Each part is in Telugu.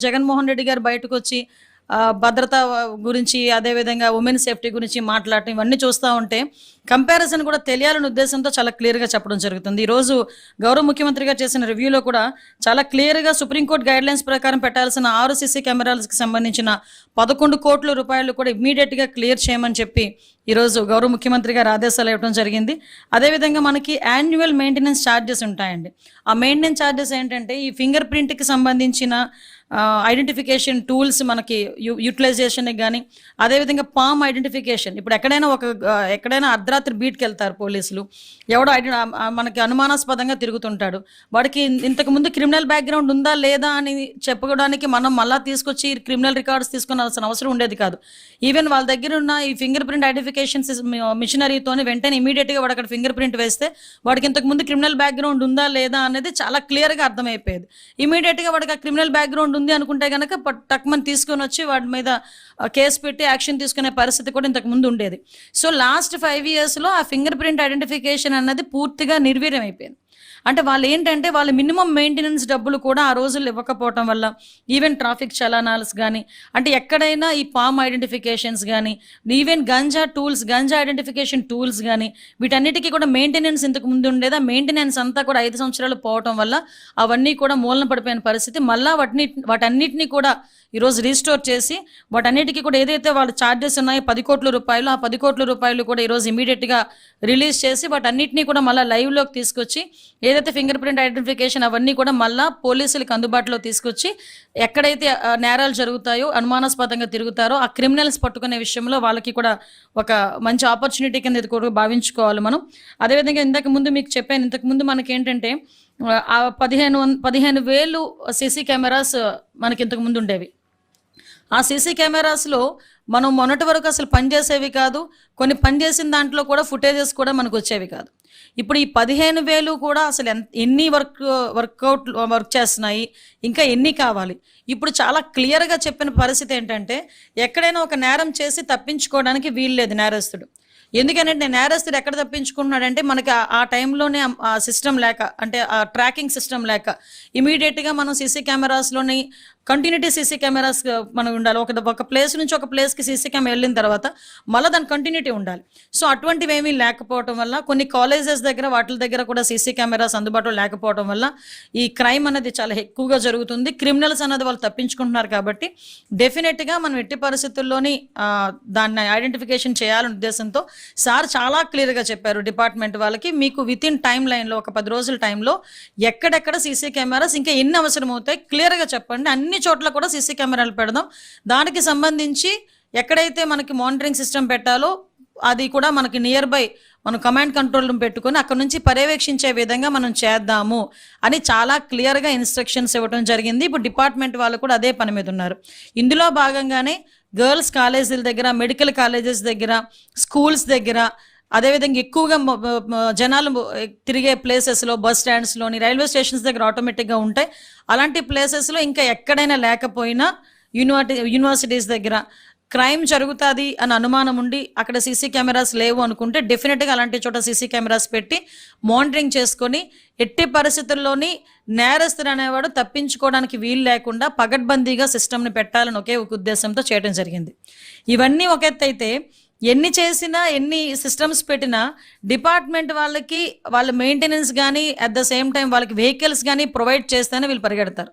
జగన్మోహన్ రెడ్డి గారు బయటకు వచ్చి ఆ, భద్రత గురించి అదేవిధంగా ఉమెన్ సేఫ్టీ గురించి మాట్లాడటం ఇవన్నీ చూస్తూ ఉంటే కంపారిజన్ కూడా తెలియాలనే ఉద్దేశంతో చాలా క్లియర్గా చెప్పడం జరుగుతుంది. ఈరోజు గౌరవ ముఖ్యమంత్రిగా చేసిన రివ్యూలో కూడా చాలా క్లియర్గా సుప్రీంకోర్టు గైడ్లైన్స్ ప్రకారం పెట్టాల్సిన ఆరు సీసీ కెమెరాలకు సంబంధించిన పదకొండు కోట్ల రూపాయలు కూడా ఇమ్మీడియట్గా క్లియర్ చేయమని చెప్పి ఈరోజు గౌరవ ముఖ్యమంత్రి గారు ఆదేశాలు ఇవ్వడం జరిగింది. అదేవిధంగా మనకి యాన్యువల్ మెయింటెనెన్స్ ఛార్జెస్ ఉంటాయండి. ఆ మెయింటెనెన్స్ ఛార్జెస్ ఏంటంటే ఈ ఫింగర్ ప్రింట్కి సంబంధించిన ఐడెంటిఫికేషన్ టూల్స్ మనకి యూటిలైజేషన్ కానీ అదేవిధంగా పామ్ ఐడెంటిఫికేషన్ ఇప్పుడు ఎక్కడైనా ఒక ఎక్కడైనా ఎక్కడైనా అర్ధరాత్రి బీట్కి వెళ్తారు పోలీసులు. ఎవడో ఐడి మనకి అనుమానాస్పదంగా తిరుగుతుంటాడు. వాడికి ఇంతకు ముందు క్రిమినల్ బ్యాక్గ్రౌండ్ ఉందా లేదా అని చెప్పుకోవడానికి మనం మళ్ళీ తీసుకొచ్చి క్రిమినల్ రికార్డ్స్ తీసుకునాల్సిన అవసరం ఉండేది కాదు. ఈవెన్ వాళ్ళ దగ్గర ఉన్న ఈ ఫింగర్ ప్రింట్ ఐడెంటిఫికేషన్ మిషనరీతోనే వెంటనే ఇమీడియట్గా వాడు అక్కడ ఫింగర్ ప్రింట్ వేస్తే వాడికి ఇంతకు ముందు క్రిమినల్ బ్యాక్గ్రౌండ్ ఉందా లేదా అనేది చాలా క్లియర్గా అర్థమైపోయేది. ఇమీడియట్గా వాడికి ఆ క్రిమినల్ బ్యాక్గ్రౌండ్ ఉంది అనుకుంటే కనుక టక్మని తీసుకొని వచ్చి వాడి మీద కేసు పెట్టి యాక్షన్ తీసుకునే పరిస్థితి కూడా ఇంతకు ముందు ఉండేది. సో లాస్ట్ ఫైవ్ ఇయర్స్ ఇయర్స్లో ఆ ఫింగర్ ప్రింట్ ఐడెంటిఫికేషన్ అన్నది పూర్తిగా నిర్వీర్యమైపోయింది. అంటే వాళ్ళు ఏంటంటే వాళ్ళు మినిమం మెయింటెనెన్స్ డబ్బులు కూడా ఆ రోజుల్లో ఇవ్వకపోవటం వల్ల ఈవెన్ ట్రాఫిక్ చలానాల్స్ కానీ అంటే ఎక్కడైనా ఈ పామ్ ఐడెంటిఫికేషన్స్ కానీ even ganja tools ganja identification tools కానీ వీటన్నిటికీ కూడా మెయింటెనెన్స్ ఇంతకు ముందు ఉండేదా? మెయింటెనెన్స్ అంతా కూడా ఐదు సంవత్సరాలు పోవటం వల్ల అవన్నీ కూడా మూలన పడిపోయిన పరిస్థితి. మళ్ళీ వాటిని వాటన్నిటిని కూడా ఈరోజు రీస్టోర్ చేసి వాటన్నిటికీ కూడా ఏదైతే వాళ్ళు ఛార్జెస్ ఉన్నాయో పది కోట్ల రూపాయలు ఆ పది కోట్ల రూపాయలు కూడా ఈరోజు ఇమీడియట్గా రిలీజ్ చేసి వాటన్నిటినీ కూడా మళ్ళీ లైవ్లోకి తీసుకొచ్చి ఏదైతే ఫింగర్ ప్రింట్ ఐడెంటిఫికేషన్ అవన్నీ కూడా మళ్ళీ పోలీసులకు అందుబాటులో తీసుకొచ్చి ఎక్కడైతే నేరాలు జరుగుతాయో అనుమానాస్పదంగా తిరుగుతారో ఆ క్రిమినల్స్ పట్టుకునే విషయంలో వాళ్ళకి కూడా ఒక మంచి ఆపర్చునిటీ కింద ఇది కూడా భావించుకోవాలి మనం. అదేవిధంగా ఇంతకు ముందు మీకు చెప్పాను ఇంతకు ముందు మనకి ఏంటంటే ఆ పదిహేను వం- పదిహేను వేలు సీసీ కెమెరాస్ మనకి ఇంతకు ముందు ఉండేవి. ఆ సీసీ కెమెరాస్లో మనం మొన్నటి వరకు అసలు పనిచేసేవి కాదు కొన్ని పనిచేసిన దాంట్లో కూడా ఫుటేజెస్ కూడా మనకు వచ్చేవి కాదు. ఇప్పుడు ఈ పదిహేను వేలు కూడా అసలు ఎంత ఎన్ని వర్క్ వర్కౌట్ వర్క్ చేస్తున్నాయి ఇంకా ఎన్ని కావాలి? ఇప్పుడు చాలా క్లియర్గా చెప్పిన పరిస్థితి ఏంటంటే ఎక్కడైనా ఒక నేరం చేసి తప్పించుకోవడానికి వీల్లేదు నేరస్తుడు. ఎందుకనంటే నేరస్తుడు ఎక్కడ తప్పించుకుంటున్నాడంటే మనకి ఆ- ఆ టైంలోనే ఆ సిస్టమ్ లేక అంటే ఆ ట్రాకింగ్ సిస్టమ్ లేక ఇమీడియట్గా మనం సీసీ కెమెరాస్లోని కంటిన్యూటీ సీసీ కెమెరాస్ మనం ఉండాలి. ఒక ఒక ప్లేస్ నుంచి ఒక ప్లేస్కి సీసీ కెమెరా వెళ్ళిన తర్వాత మళ్ళీ దాని కంటిన్యూటీ ఉండాలి. సో అటువంటివి ఏమీ లేకపోవటం వల్ల కొన్ని కాలేజెస్ దగ్గర వాటి దగ్గర కూడా సీసీ కెమెరాస్ అందుబాటులో లేకపోవడం వల్ల ఈ క్రైమ్ అనేది చాలా ఎక్కువగా జరుగుతుంది. క్రిమినల్స్ అన్నది వాళ్ళు తప్పించుకుంటున్నారు కాబట్టి డెఫినెట్గా మనం ఎట్టి పరిస్థితుల్లోని దాన్ని ఐడెంటిఫికేషన్ చేయాలనే ఉద్దేశంతో సార్ చాలా క్లియర్గా చెప్పారు డిపార్ట్మెంట్ వాళ్ళకి మీకు విత్ ఇన్ టైం లైన్లో ఒక పది రోజుల టైంలో ఎక్కడెక్కడ సీసీ కెమెరాస్ ఇంకా ఎన్ని అవసరం అవుతాయి క్లియర్గా చెప్పండి. అన్ని చోట్ల కూడా సీసీ కెమెరాలు పెడదాం. దానికి సంబంధించి ఎక్కడైతే మనకి మానిటరింగ్ సిస్టమ్ పెట్టాలో అది కూడా మనకి నియర్ బై మనం కమాండ్ కంట్రోల్ రూమ్ పెట్టుకొని అక్కడ నుంచి పర్యవేక్షించే విధంగా మనం చేద్దాము అని చాలా క్లియర్గా ఇన్స్ట్రక్షన్స్ ఇవ్వడం జరిగింది. ఇప్పుడు డిపార్ట్మెంట్ వాళ్ళు కూడా అదే పని మీద ఉన్నారు. ఇందులో భాగంగానే గర్ల్స్ కాలేజీల దగ్గర మెడికల్ కాలేజెస్ దగ్గర స్కూల్స్ దగ్గర అదేవిధంగా ఎక్కువగా జనాలు తిరిగే ప్లేసెస్లో బస్ స్టాండ్స్లోని రైల్వే స్టేషన్స్ దగ్గర ఆటోమేటిక్గా ఉంటాయి అలాంటి ప్లేసెస్లో ఇంకా ఎక్కడైనా లేకపోయినా యూనివర్టి యూనివర్సిటీస్ దగ్గర క్రైమ్ జరుగుతుంది అని అనుమానం ఉండి అక్కడ సీసీ కెమెరాస్ లేవు అనుకుంటే డెఫినెట్గా అలాంటి చోట సీసీ కెమెరాస్ పెట్టి మానిటరింగ్ చేసుకొని ఎట్టి పరిస్థితుల్లోని నేరస్తుడు అనేవాడు తప్పించుకోవడానికి వీలు లేకుండా పగడ్బందీగా సిస్టమ్ని పెట్టాలని ఒకే ఒక ఉద్దేశంతో చేయడం జరిగింది. ఇవన్నీ ఒక ఎత్తు అయితే ఎన్ని చేసినా ఎన్ని సిస్టమ్స్ పెట్టినా డిపార్ట్మెంట్ వాళ్ళకి వాళ్ళ మెయింటెనెన్స్ కానీ అట్ ద సేమ్ టైం వాళ్ళకి వెహికల్స్ కానీ ప్రొవైడ్ చేస్తేనే వీళ్ళు పరిగెడతారు.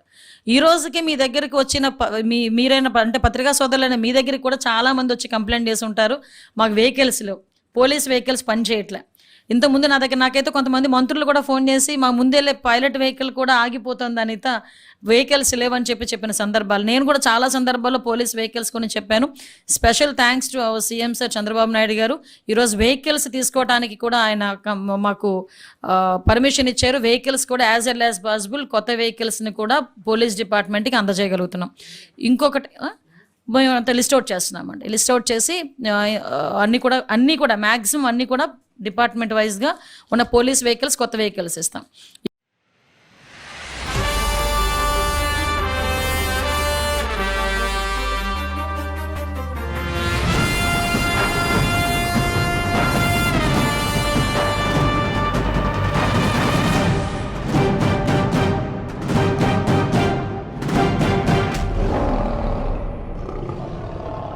ఈ రోజుకి మీ దగ్గరికి వచ్చిన మీ మీరైన అంటే పత్రికా సోదరులైన మీ దగ్గరికి కూడా చాలామంది వచ్చి కంప్లైంట్ చేసి ఉంటారు. మాకు వెహికల్స్లో పోలీస్ వెహికల్స్ పని చేయట్లే ఇంతకుముందు నా దగ్గర నాకైతే కొంతమంది మంత్రులు కూడా ఫోన్ చేసి మా ముందెళ్ళే పైలట్ వెహికల్ కూడా ఆగిపోతుంది అనిత వెహికల్స్ లేవని చెప్పి చెప్పిన సందర్భాలు. నేను కూడా చాలా సందర్భాల్లో పోలీస్ వెహికల్స్ కొని చెప్పాను. Special thanks to our CM sir Chandrababu Naidu garu. ఈరోజు వెహికల్స్ తీసుకోవడానికి కూడా ఆయన మాకు పర్మిషన్ ఇచ్చారు. వెహికల్స్ కూడా యాజ్ ఎల్ యాజ్ పాసిబుల్ కొత్త వెహికల్స్ని కూడా పోలీస్ డిపార్ట్మెంట్కి అందజేయగలుగుతున్నాం. ఇంకొకటి మేము అంతా లిస్ట్ అవుట్ చేస్తున్నామండి. లిస్ట్ అవుట్ చేసి అన్నీ కూడా అన్నీ కూడా మ్యాక్సిమం అన్నీ కూడా డిపార్ట్మెంట్ వైజ్గా ఉన్న పోలీస్ వెహికల్స్ కొత్త వెహికల్స్ ఇస్తాం.